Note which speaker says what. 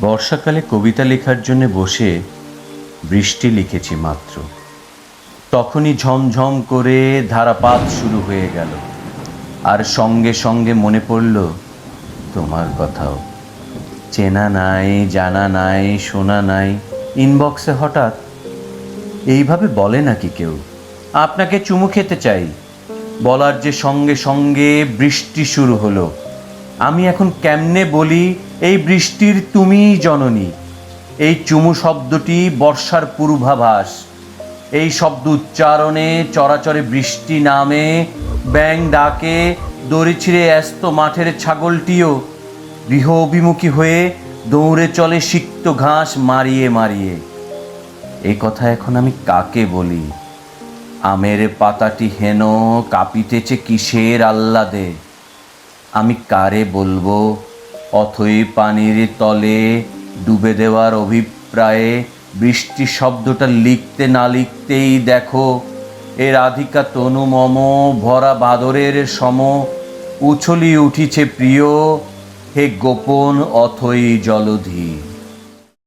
Speaker 1: বর্ষাকালে কবিতা লেখার জন্য বসে বৃষ্টি লিখেছি মাত্র। তখনই ঝমঝম করে ধারাপাত শুরু হয়ে গেল। আর সঙ্গে সঙ্গে মনে পড়ল, তোমার কথাও। চেনা নাই, জানা নাই, শোনা নাই। ইনবক্সে হঠাৎ, এইভাবে বলে নাকি কেউ? আপনাকে চুমু খেতে চাই। বলার যে সঙ্গে সঙ্গে বৃষ্টি শুরু হলো। আমি এখন কেমনে বলি এই বৃষ্টির তুমিই জননী, এই চুমু শব্দটি বর্ষার পূর্বাভাস, এই শব্দ উচ্চারণে চরাচরে বৃষ্টি নামে, ব্যাং ডাকে, দড়ি ছিঁড়ে ব্যস্ত মাঠের ছাগলটিও, গৃহ অভিমুখী হয়ে দৌড়ে চলে সিক্ত ঘাস মারিয়ে মারিয়ে। এই কথা এখন আমি কাকে বলি? আমের পাতাটি হেন, কাঁপিতেছে কিসের আহ্লাদে? আমি কারে বলব? অথই পানির তলে ডুবে দেওয়ার অভিপ্রায়ে বৃষ্টি শব্দটা লিখতে না লিখতেই দেখো, এ রাধিকা তনু মম, ভরা বাদরের সম, উছলি উঠিছে প্রিয়, হে গোপন অথই জলধি।